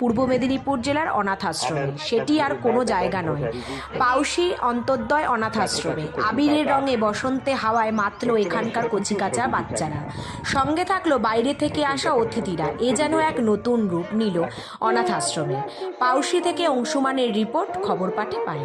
পূর্ব মেদিনীপুর জেলার অনাথ আশ্রমে সেটি আর কোনো জায়গা নয়। পাউশি অন্তর্দয় অনাথ আশ্রমে আবিরের রঙে বসন্তে হাওয়ায় মাতল এখানকার কচিকাচা বাচ্চারা। সঙ্গে থাকল বাইরে থেকে আসা অতিথিরা। এ যেন এক নতুন রূপ নিল অনাথ আশ্রমে পাউশি থেকে অংশুমানের রিপোর্ট খবর পাঠে পায়।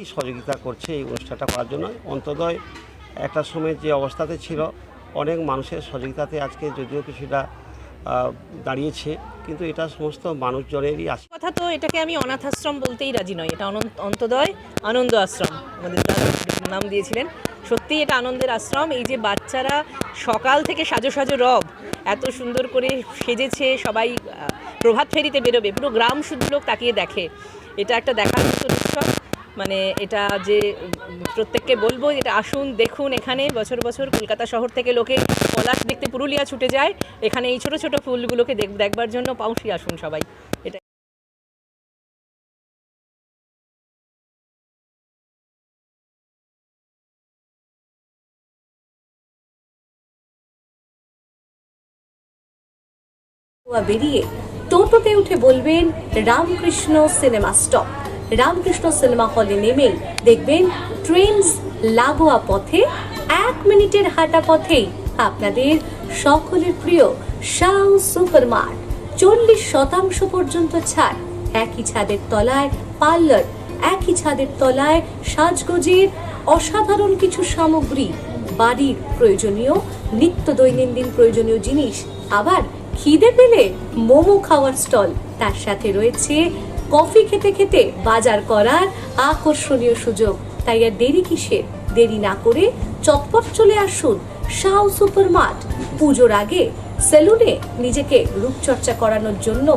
এই সহযোগিতা করছে এই অনুষ্ঠানটা করার জন্য। অন্তদয় একটা সময় যে অবস্থাতে ছিল, অনেক মানুষের সহযোগিতাতে আজকে যদিও কিছুটা দাঁড়িয়েছে, কিন্তু এটা সমস্ত মানুষজনেরই আশীর্বাদ। কথা তো এটাকে আমি অনাথ আশ্রম বলতেই রাজি নয় এটা অন্তদয় আনন্দ আশ্রম, আমাদের নাম দিয়েছিলেন। সত্যি এটা আনন্দের আশ্রম, এই যে বাচ্চারা সকাল থেকে সাজো সাজো রব, এত সুন্দর করে সেজেছে, সবাই প্রভাত ফেরিতে বেরোবে, পুরো গ্রাম শুধু লোক তাকিয়ে দেখে। এটা একটা দেখার মতো উৎসব। মানে এটা যে, প্রত্যেককে বলব, এটা আসুন, দেখুন এখানে, বছর বছর কলকাতা শহর থেকে লোকে পলাশ দেখতে পুরুলিয়া ছুটে যায়। এখানে এই ছোট ছোট ফুলগুলোকে দেখ- দেখবার জন্য পাউসি আসুন সবাই। এটা বেরিয়ে টোটোতে উঠে বলবেন, Ramakrishna cinema stop. Ramakrishna cinema হলে নেমেই দেখবেন ট্রেন্স লাগোয়া পথে, এক মিনিটের হাঁটা পথেই আপনাদের সকলের প্রিয় শাউ সুপার মার্ট চল্লিশ শতাংশ পর্যন্ত ছাড়, একই ছাদের তলায় পার্লার, একই ছাদের তলায় সাজগোজের অসাধারণ কিছু সামগ্রী, বাড়ির প্রয়োজনীয়, নিত্য দৈনন্দিন প্রয়োজনীয় জিনিস, আবার খিদে পেলে মোমো খাওয়ার স্টল, তার সাথে রয়েছে কফি খেতে খেতে বাজার করার আকর্ষণীয় সুযোগ। তাই আর দেরি কিসের? দেরি না করে চটপট চলে আসুন শাও সুপার মার্ট পুজোর আগে সেলুনে নিজেকে রূপচর্চা করানোর জন্য